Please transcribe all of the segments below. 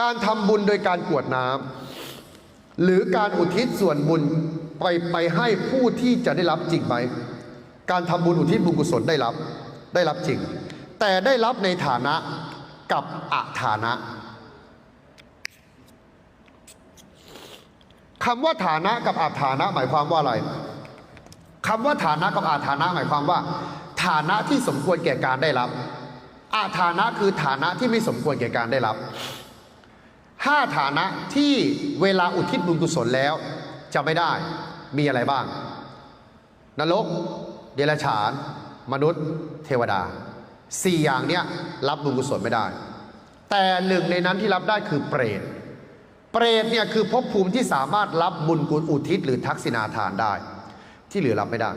การทำบุญโดยการกวดน้ำหรือการอุทิศส่วนบุญไปไปให้ผู้ที่จะได้รับจริงไหมการทำบุญอุทิศบุญกุศลได้รับได้รับจริง แต่ได้รับในฐานะกับอาฐานะคำว่าฐานะกับอาฐานะหมายความว่าอะไรคำว่าฐานะกับอาฐานะหมายความว่า ฐานะที่สมควรแก่การได้รับ อาฐานะคือฐานะที่ไม่สมควรแก่การได้รับ ห้าฐานะที่เวลาอุทิศบุญกุศลแล้วจะไม่ได้มีอะไรบ้าง นรก เดรัจฉาน มนุษย์ เทวดาสี่อย่างเนี้ยรับบุญกุศลไม่ได้ แต่หนึ่งในนั้นที่รับได้คือเปรตเปรตเนี่ยคือภพภูมิที่สามารถรับบุญกุศลอุทิศหรือทักษิณาทานได้ ที่เหลือรับไม่ได้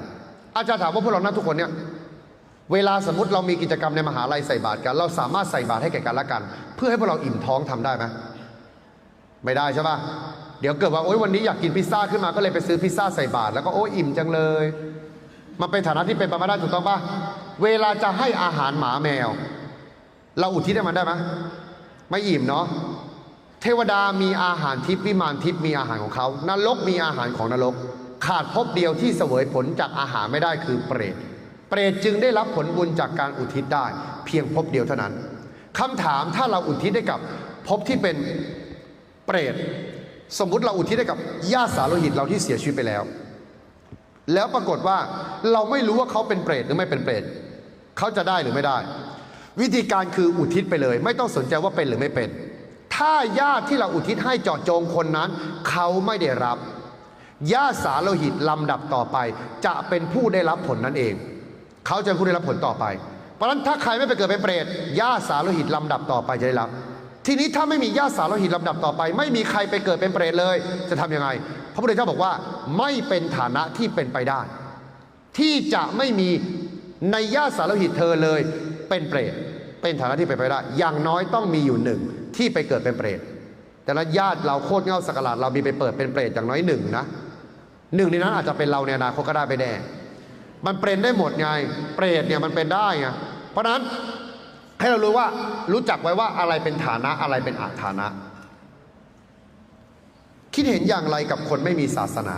อาจารย์ถามว่าพวกเรานั่นทุกคนเนี่ยเวลาสมมติเรามีกิจกรรมในมหาลัยใส่บาตรกัน เราสามารถใส่บาตรให้แก่กันและกัน เพื่อให้พวกเราอิ่มท้องทำได้ไหม ไม่ได้ใช่ปะเดี๋ยวเกิดว่าโอ๊ยวันนี้อยากกินพิซซ่าขึ้นมาก็เลยไปซื้อพิซซ่าใส่บาตรแล้วก็โอ๊ยอิ่มจังเลย มันเป็นฐานะที่เป็นไปไม่ได้ถูกต้องปะเวลาจะให้อาหารหมาแมว เราอุทิศให้มันได้ไหมไม่อิ่มเนาะเทวดามีอาหารทิพย์วิมานทิพย์มีอาหารของเขานรกมีอาหารของนรก ขาดภพเดียวที่เสวยผลจากอาหารไม่ได้คือเปรตเปรตจึงได้รับผลบุญจากการอุทิศได้ เพียงภพเดียวเท่านั้นคำถามถ้าเราอุทิศให้กับภพที่เป็น เปรตสมมุติเราอุทิศให้กับญาติสาโลหิตเราที่เสียชีวิตไปแล้ว แล้วปรากฏว่าเราไม่รู้ว่าเขาเป็นเปรตหรือไม่เป็นเปรตเขาจะได้หรือไม่ได้ วิธีการคืออุทิศไปเลย ไม่ต้องสนใจว่าเป็นหรือไม่เป็น ถ้าญาติที่เราอุทิศให้เจาะจงคนนั้น เขาไม่ได้รับญาติสาโลหิตลำดับต่อไป จะเป็นผู้ได้รับผลนั้นเอง เขาจะเป็นผู้ได้รับผลต่อไป เพราะฉะนั้นถ้าใครไม่ไปเกิดเป็นเปรตญาติสาโลหิตลำดับต่อไปจะได้รับ ทีนี้ถ้าไม่มีญาติสาโลหิตลำดับต่อไป ไม่มีใครไปเกิดเป็นเปรตเลย จะทำยังไง พระพุทธเจ้าบอกว่าไม่เป็นฐานะที่เป็นไปได้ ที่จะไม่มีในญาติสาโลหิตเธอเลย เป็นเปรตเป็นฐานะที่เป็นไปได้ อย่างน้อยต้องมีอยู่หนึ่งที่ไปเกิดเป็นเปรตแต่ละญาติเราโคตรเง่าสกกลาดเรามีไปเปิดเป็นเปรตอย่างน้อยหนึ่งนะหนึ่งในนั้นอาจจะเป็นเราในอนาคตก็ได้ไปแน่มันเป็นได้หมดไง เปรตเนี่ยมันเป็นได้ไงเพราะนั้น ให้เรารู้ว่ารู้จักไว้ว่าอะไรเป็นฐานะอะไรเป็นอาฐานะ คิดเห็นอย่างไรกับคนไม่มีศาสนา